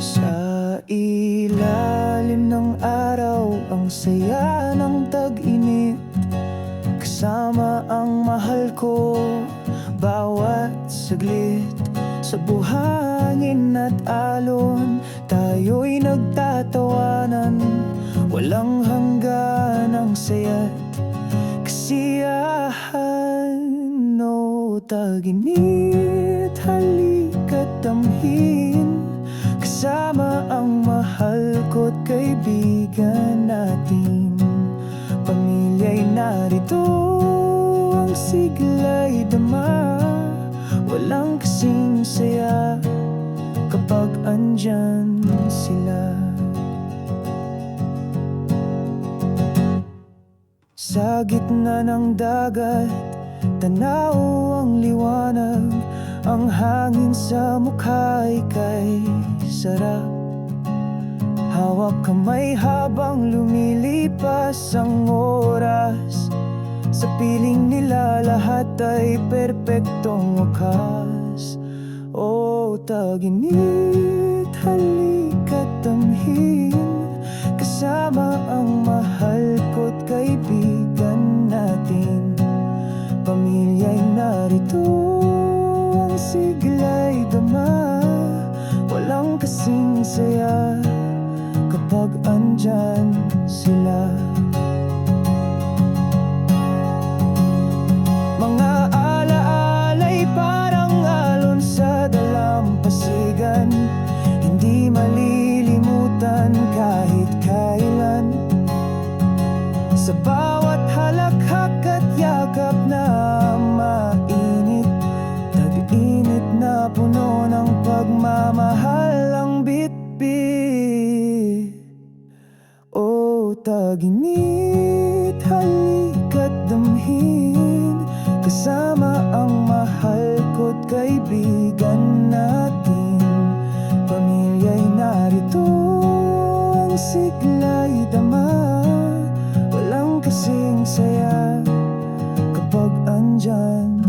Sa ilalim ng araw Ang saya ng tag-init. Kasama ang mahal ko Bawat saglit. Sa buhangin at alon Tayo'y nagtatawanan. Walang hanggan ang saya't Kasiyahan o taginit. Halika't tamhin Kasama ang mahal ko't kaibigan natin. Pamilya'y narito Ang sigla'y dama. Walang kasing saya Kapag andyan sila. Sa gitna ng dagat Tanaw ang liwanag Ang hangin sa mukha'y kay sarap. Hawak kamay habang lumilipas ang oras. Sa piling nila lahat ay perpektong wakas. O taginit, halika't sigla'y dama. Walang kasing saya Kapag andyan sila. Mga alaala'y parang alon sa dalampasigan. Hindi malilimutan taginit Halika't damhin. Kasama ang mahal ko't kaibigan natin. Pamilya'y narito Ang sigla'y dama. Walang kasing saya Kapag andyan.